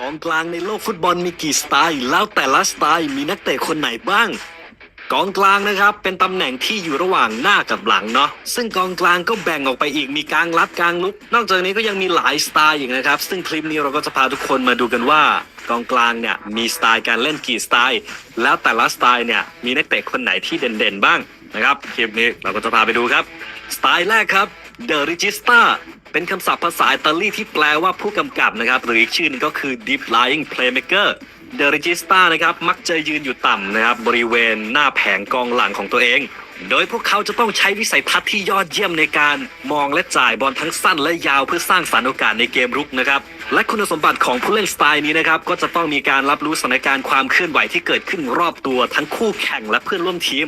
กองกลางในโลกฟุตบอลมีกี่สไตล์ แล้วแต่ละสไตล์มีนักเตะคนไหนบ้าง กองกลางนะครับเป็นตำแหน่งที่อยู่ระหว่างหน้ากับหลังเนาะซึ่งกองกลางก็แบ่งออกไปอีกมีกลางรับกลางลุก นอกจากนี้ก็ยังมีหลายสไตล์อีกนะครับ ซึ่งคลิปนี้เราก็จะพาทุกคนมาดูกันว่ากองกลางเนี่ยมีสไตล์การเล่นกี่สไตล์ แล้วแต่ละสไตล์เนี่ยมีนักเตะคนไหนที่เด่นๆบ้างนะครับคลิปนี้เราก็จะพาไปดูครับ สไตล์แรกครับ The Regista เป็นคำศัพท์ภาษาอิตาลีที่แปลว่าผู้กำกับนะครับ หรืออีกชื่อนึงก็คือ Deep Lying Playmaker The Regista นะครับ มักจะยืนอยู่ต่ำนะครับ บริเวณหน้าแผงกองหลังของตัวเอง โดยพวกเขาจะต้องใช้วิสัยทัศน์ที่ยอดเยี่ยมในการมองและจ่ายบอลทั้งสั้นและยาวเพื่อสร้างสรรค์โอกาสในเกมรุกนะครับ และคุณสมบัติของผู้เล่นสไตล์นี้นะครับก็จะต้องมีการรับรู้สถานการณ์ความเคลื่อนไหวที่เกิดขึ้นรอบตัวทั้งคู่แข่งและเพื่อนร่วมทีม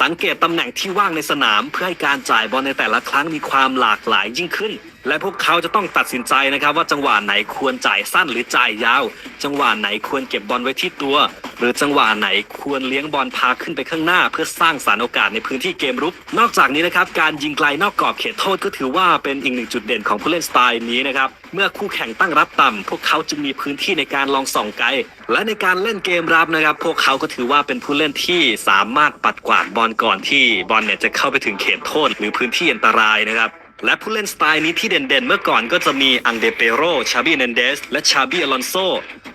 สังเกตตำแหน่งที่ว่างในสนาม เพื่อให้การจ่ายบอลในแต่ละครั้งมีความหลากหลายยิ่งขึ้น และพวกเขาจะต้องตัดสินใจนะครับ ว่าจังหวะไหนควรจ่ายสั้นหรือจ่ายยาว จังหวะไหนควรเก็บบอลไว้ที่ตัว หรือจังหวะไหนควรเลี้ยงบอลพาขึ้นไปข้างหน้า เพื่อสร้างสรรโอกาสในพื้นที่เกมรุก นอกจากนี้นะครับการยิงไกลนอกกรอบเขตโทษก็ถือว่าเป็นอีกหนึ่งจุดเด่นของผู้เล่นสไตล์นี้นะครับเมื่อคู่แข่งตั้งรับต่ำพวกเขาจึงมีพื้นที่ในการลองส่องไกล และในการเล่นเกมรับนะครับ พวกเขาก็ถือว่าเป็นผู้เล่นที่สามารถปัดกวาดบอลก่อนที่บอลเนี่ยจะเข้าไปถึงเขตโทษหรือพื้นที่อันตรายนะครับและผู้เล่นสไตล์นี้ที่เด่นๆ เมื่อก่อนก็จะมีอังเดเปโร ชาบีเนนเดส และชาบีอลอนโซ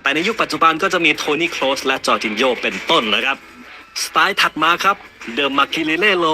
แต่ในยุคปัจจุบันก็จะมีโทนี่โคลสและจอร์จินโยเป็นต้นนะครับ สไตล์ถัดมาครับ เดอะมาคิเลเลโล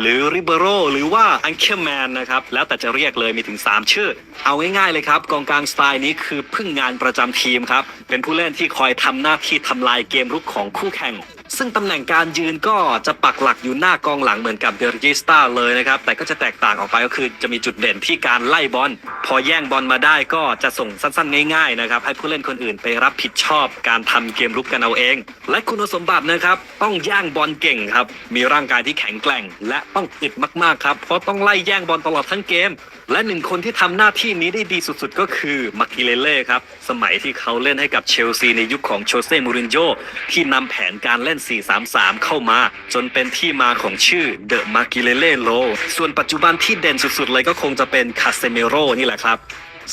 หรือริเบโรหรือว่าอังเคแมนนะครับ แล้วแต่จะเรียกเลยมีถึง 3 ชื่อ เอาง่ายๆเลยครับ กองกลางสไตล์นี้คือพึ่งงานประจำทีมครับ เป็นผู้เล่นที่คอยทำหน้าที่ทำลายเกมรุกของคู่แข่ง ซึ่งตำแหน่งการยืนก็จะปักหลักอยู่หน้ากองหลังเหมือนกับเดอร์จิสตาเลยนะครับ แต่ก็จะแตกต่างออกไปก็คือจะมีจุดเด่นที่การไล่บอล พอแย่งบอลมาได้ก็จะส่งสั้นๆ ง่ายๆนะครับ ให้ผู้เล่นคนอื่นไปรับผิดชอบการทำเกมรุกกันเอาเอง และคุณสมบัตินะครับ ต้องย่างบอลเก่งครับ มีร่างกายที่แข็งแกร่ง และต้องอึดมากๆครับ เพราะต้องไล่แย่งบอลตลอดทั้งเกม และหนึ่งคนที่ทำหน้าที่นี้ได้ดีสุดๆ ก็คือมากิเลเล่ครับ สมัยที่เขาเล่นให้กับเชลซีในยุคของโชเซ่ มูรินโญ่ที่นำแผนการเล่น4-3-3 เข้ามา จนเป็นที่มาของชื่อเดอะมากิเลเลโล ส่วนปัจจุบันที่เด่นสุดๆ เลยก็คงจะเป็นคาเซเมโรนี่แหละครับ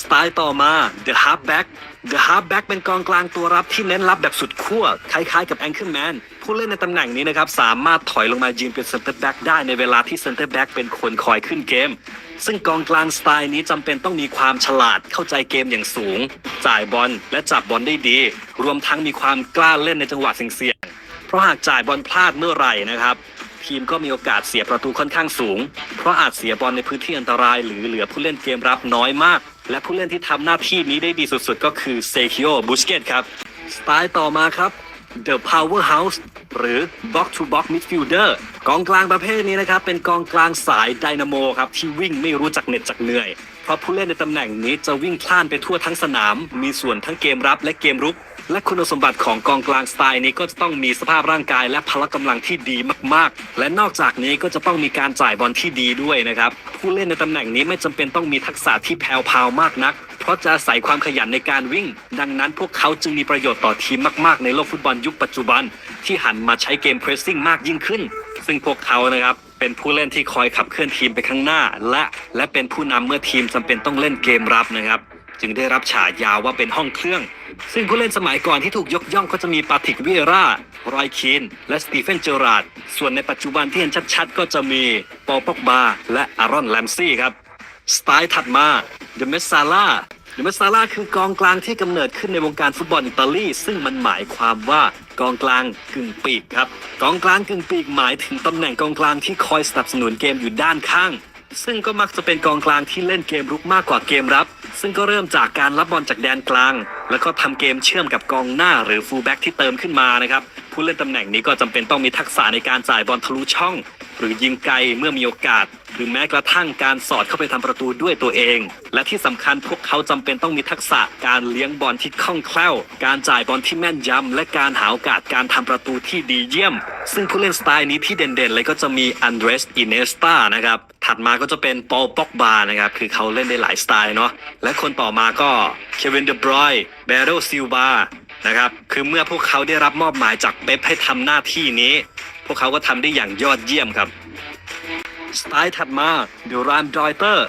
สไตล์ต่อมา The Halfback The Halfback เป็นกองกลางตัวรับที่เน้นรับแบบสุดขั้วคล้ายๆกับ Anchorman ผู้เล่นในตำแหน่งนี้นะครับ สามารถถอยลงมายืนเป็น Center Back ได้ในเวลาที่ Center Back เป็นคนคอยขึ้นเกม ซึ่งกองกลางสไตล์นี้จำเป็นต้องมีความฉลาดเข้าใจเกมอย่างสูง จ่ายบอลและจับบอลได้ดี รวมทั้งมีความกล้าเล่นในจังหวะเสี่ยงๆ เพราะหากจ่ายบอลพลาดเมื่อไหร่นะครับ ทีมก็มีโอกาสเสียประตูค่อนข้างสูง เพราะอาจเสียบอลในพื้นที่อันตราย หรือเหลือผู้เล่นเกมรับน้อยมาก และผู้เล่นที่ทำหน้าที่นี้ได้ดีสุดๆ ก็คือเซคิโอบุสเกตครับสไตล์ต่อมาครับ The Powerhouse หรือ Box to Box Midfielder กองกลางประเภทนี้นะครับ เป็นกองกลางสายไดนาโมครับ ที่วิ่งไม่รู้จักเหน็ดจักเหนื่อย เพราะผู้เล่นในตำแหน่งนี้จะวิ่งพล่านไปทั่วทั้งสนาม มีส่วนทั้งเกมรับและเกมรุก และคุณสมบัติของกองกลางสไตล์นี้ก็จะต้องมีสภาพร่างกายและพละกำลังที่ดีมากๆ และนอกจากนี้ก็จะต้องมีการจ่ายบอลที่ดีด้วยนะครับ ผู้เล่นในตำแหน่งนี้ไม่จำเป็นต้องมีทักษะที่แผ่วพาวมากนัก เพราะจะอาศัยความขยันในการวิ่ง ดังนั้นพวกเขาจึงมีประโยชน์ต่อทีมมากๆ ในโลกฟุตบอลยุคปัจจุบัน ที่หันมาใช้เกมเพรสซิ่งมากยิ่งขึ้น ซึ่งพวกเขานะครับเป็นผู้เล่นที่คอยขับเคลื่อนทีมไปข้างหน้า และและเป็นผู้นำเมื่อทีมจำเป็นต้องเล่นเกมรับนะครับ จึงได้รับฉายาว่าเป็นห้องเครื่อง ซึ่งผู้เล่นสมัยก่อนที่ถูกยกย่องก็จะมีปาติกวิเอร่ารอยคีน และสตีเฟนเจอราร์ดส่วนในปัจจุบันที่เห็นชัดๆ ก็จะมีปอลปอกบา และอารอนแลมซี่ครับ สไตล์ถัดมาเดเมซาล่าเดเมซาล่าคือกองกลางที่กำเนิดขึ้นในวงการฟุตบอลอิตาลีซึ่งมันหมายความว่ากองกลางกึ่งปีกครับกองกลางกึ่งปีกหมายถึงตำแหน่งกองกลางที่คอยสนับสนุนเกมอยู่ด้านข้าง ซึ่งก็มักจะเป็นกองกลางที่เล่นเกมรุกมากกว่าเกมรับ ซึ่งก็เริ่มจากการรับบอลจากแดนกลาง แล้วก็ทำเกมเชื่อมกับกองหน้าหรือฟูลแบ็กที่เติมขึ้นมานะครับ ผู้เล่นตำแหน่งนี้ก็จำเป็นต้องมีทักษะในการจ่ายบอลทะลุช่อง หรือยิงไกลเมื่อมีโอกาส หรือแม้กระทั่งการสอดเข้าไปทำประตูด้วยตัวเอง และที่สำคัญพวกเขาจำเป็นต้องมีทักษะการเลี้ยงบอลที่คล่องแคล่ว การจ่ายบอลที่แม่นยำและการหาโอกาสการทำประตูที่ดีเยี่ยม ซึ่งผู้เล่นสไตล์นี้ที่เด่นๆ เลยก็จะมีอันเดรสอินเนสตานะครับถัดมาก็จะเป็นปอลป็อกบานะครับคือเขาเล่นได้หลายสไตล์เนาะและคนต่อมาก็เควินเดบรอยเบโรซิลบา นะครับ คือเมื่อพวกเขาได้รับมอบหมายจากเป๊ปให้ทำหน้าที่นี้ พวกเขาก็ทำได้อย่างยอดเยี่ยมครับ สไตล์ถัดมาดูรามดอยเตอร์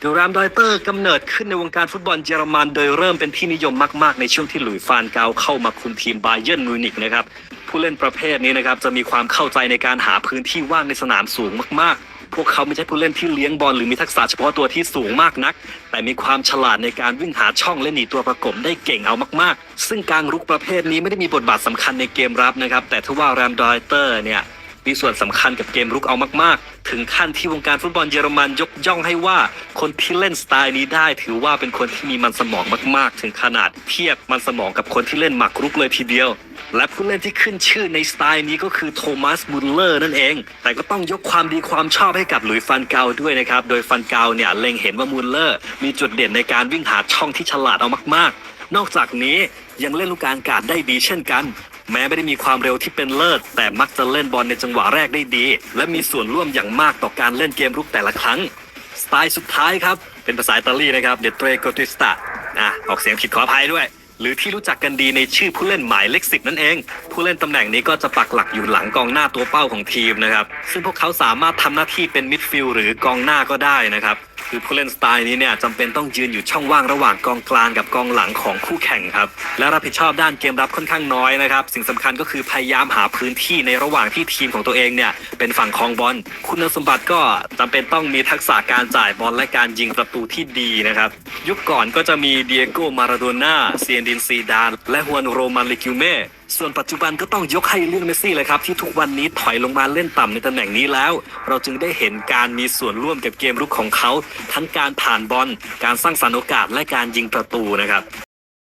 เดรามดอยเตอร์กำเนิดขึ้นในวงการฟุตบอลเยอรมัน โดยเริ่มเป็นที่นิยมมาก ๆ ในช่วงที่หลุยส์ฟานเกาเข้ามาคุมทีมบาเยิร์นมิวนิกนะครับ ผู้เล่นประเภทนี้นะครับจะมีความเข้าใจในการหาพื้นที่ว่างในสนามสูงมากๆ พวกเขาไม่ใช่ผู้เล่นที่เลี้ยงบอลหรือมีทักษะเฉพาะตัวที่สูงมากนัก แต่มีความฉลาดในการวิ่งหาช่องและหนีตัวประกบได้เก่งเอามากๆ ซึ่งการรุกประเภทนี้ไม่ได้มีบทบาทสำคัญในเกมรับนะครับ แต่ถ้าว่าแรมดอยเตอร์เนี่ย มีส่วนสำคัญกับเกมรุกเอามากๆ ถึงขั้นที่วงการฟุตบอลเยอรมันยกย่องให้ว่าคนที่เล่นสไตล์นี้ได้ ถือว่าเป็นคนที่มีมันสมองมากๆ ถึงขนาดเทียบมันสมองกับคนที่เล่นหมากรุกเลยทีเดียว และผู้เล่นที่ขึ้นชื่อในสไตล์นี้ก็คือโทมัสมุลเลอร์นั่นเอง แต่ก็ต้องยกความดีความชอบให้กับหลุยฟันเกาด้วยนะครับ โดยฟันเกาเนี่ยเล็งเห็นว่ามุลเลอร์ มีจุดเด่นในการวิ่งหาช่องที่ฉลาดเอามากๆ นอกจากนี้ยังเล่นลูกกางอากาศได้ดีเช่นกัน แม้ไม่ได้มีความเร็วที่เป็นเลิศ แต่มักจะเล่นบอลในจังหวะแรกได้ดี และมีส่วนร่วมอย่างมากต่อการเล่นเกมรุกแต่ละครั้ง สไตล์สุดท้ายครับ เป็นภาษาอิตาลีนะครับเดเตรโกติสตาอะออกเสียงผิดขออภัยด้วย หรือที่รู้จักกันดีในชื่อผู้เล่นหมายเลขสิบนั่นเอง ผู้เล่นตำแหน่งนี้ก็จะปักหลักอยู่หลังกองหน้าตัวเป้าของทีมนะครับซึ่งพวกเขาสามารถทำหน้าที่เป็นมิดฟิลด์หรือกองหน้าก็ได้นะครับ คือผู้เล่นสไตล์นี้เนี่ยจำเป็นต้องยืนอยู่ช่องว่างระหว่างกองกลางกับกองหลังของคู่แข่งครับและรับผิดชอบด้านเกมรับค่อนข้างน้อยนะครับสิ่งสำคัญก็คือพยายามหาพื้นที่ในระหว่างที่ทีมของตัวเองเนี่ยเป็นฝั่งคองบอลคุณสมบัติก็จำเป็นต้องมีทักษะการจ่ายบอลและการยิงประตูที่ดีนะครับยุคก่อนก็จะมีเดียโกมาราโดน่าเซียนดินซีดาน และฮวนโรมันลิกิวเม่ ส่วนปัจจุบันก็ต้องยกให้เรื่องเมสซี่เลยครับ ที่ทุกวันนี้ถอยลงมาเล่นต่ำในตำแหน่งนี้แล้ว เราจึงได้เห็นการมีส่วนร่วมกับเกมรุกของเขา ทั้งการผ่านบอลการสร้างสรรค์โอกาสและการยิงประตูนะครับ